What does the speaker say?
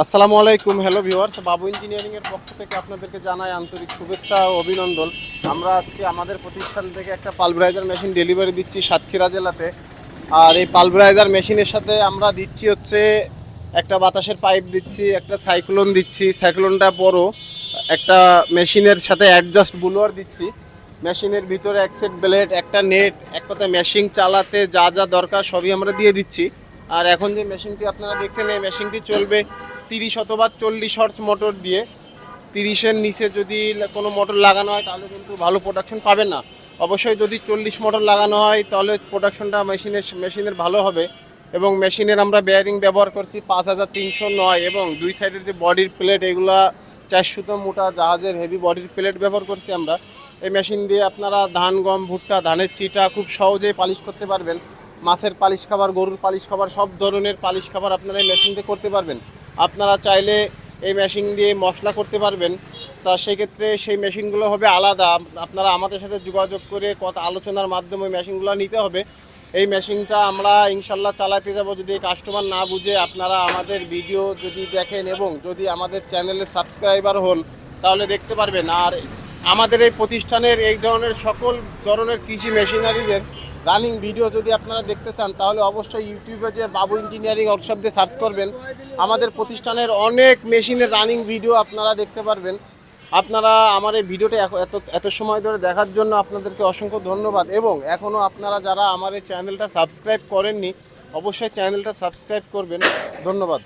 আসসালামু আলাইকুম hello viewers বাবু engineering এর পক্ষ থেকে আপনাদেরকে জানাই আন্তরিক শুভেচ্ছা ও অভিনন্দন। আমরা আজকে আমাদের প্রতিষ্ঠান থেকে একটা পালভরাইজার মেশিন ডেলিভারি দিচ্ছি সাতক্ষীরা জেলাতে। আর এই পালভরাইজার মেশিনের সাথে আমরা দিচ্ছি হচ্ছে একটা বাতাসের পাইপ দিচ্ছি, একটা সাইক্লোন দিচ্ছি। সাইক্লোনটা বড়, একটা মেশিনের সাথে অ্যাডজাস্ট বুলোয়ার দিচ্ছি। মেশিনের ভিতরে এক সেট ব্লেড একটা নেট এক কথায় মেশিন চালাতে যা যা দরকার সবই আমরা দিয়ে দিচ্ছি। আর এখন যে মেশিনটি আপনারা দেখছেন, এই মেশিনটি চলবে তিরিশ অথবা চল্লিশ হর্স মোটর দিয়ে তিরিশের নিচে যদি কোনো মোটর লাগানো হয়, তাহলে কিন্তু ভালো প্রোডাকশন পাবে না। অবশ্যই যদি চল্লিশ মোটর লাগানো হয়, তাহলে প্রোডাকশনটা মেশিনের মেশিনের ভালো হবে এবং মেশিনের আমরা বেয়ারিং ব্যবহার করছি পাঁচ হাজার তিনশো নয় এবং দুই সাইডের যে বডির প্লেট এগুলা চারশোতো মোটা জাহাজের হেভি বডির প্লেট ব্যবহার করছি আমরা। এই মেশিন দিয়ে আপনারা ধান, গম, ভুট্টা, ধানের চিটা খুব সহজেই পালিশ করতে পারবেন। মাছের পালিশ খাবার, গরুর পালিশ খাবার, সব ধরনের পালিশ খাবার আপনারা এই মেশিন দিয়ে করতে পারবেন। আপনারা চাইলে এই মেশিন দিয়ে মশলা করতে পারবেন। তা সেক্ষেত্রে সেই মেশিনগুলো হবে আলাদা। আপনারা আমাদের সাথে যোগাযোগ করে কথা, আলোচনার মাধ্যমে মেশিনগুলো নিতে হবে। এই মেশিনটা আমরা ইনশাল্লাহ চালাতে যাব। যদি কাস্টমার না বুঝে, আপনারা আমাদের ভিডিও যদি দেখেন এবং যদি আমাদের চ্যানেলের সাবস্ক্রাইবার হন, তাহলে দেখতে পারবেন। আর আমাদের এই প্রতিষ্ঠানের এই ধরনের সকল ধরনের কৃষি মেশিনারিজের রানিং ভিডিও যদি আপনারা দেখতে চান, তাহলে অবশ্যই ইউটিউবে যে বাবু ইঞ্জিনিয়ারিং ওয়ার্কশপ দিয়ে সার্চ করবেন। আমাদের প্রতিষ্ঠানের অনেক মেশিনের রানিং ভিডিও আপনারা দেখতে পারবেন। আপনারা আমার এই ভিডিওটা এত এত সময় ধরে দেখার জন্য আপনাদেরকে অসংখ্য ধন্যবাদ এবং এখনও আপনারা যারা আমার এই চ্যানেলটা সাবস্ক্রাইব করেননি, অবশ্যই চ্যানেলটা সাবস্ক্রাইব করবেন। ধন্যবাদ।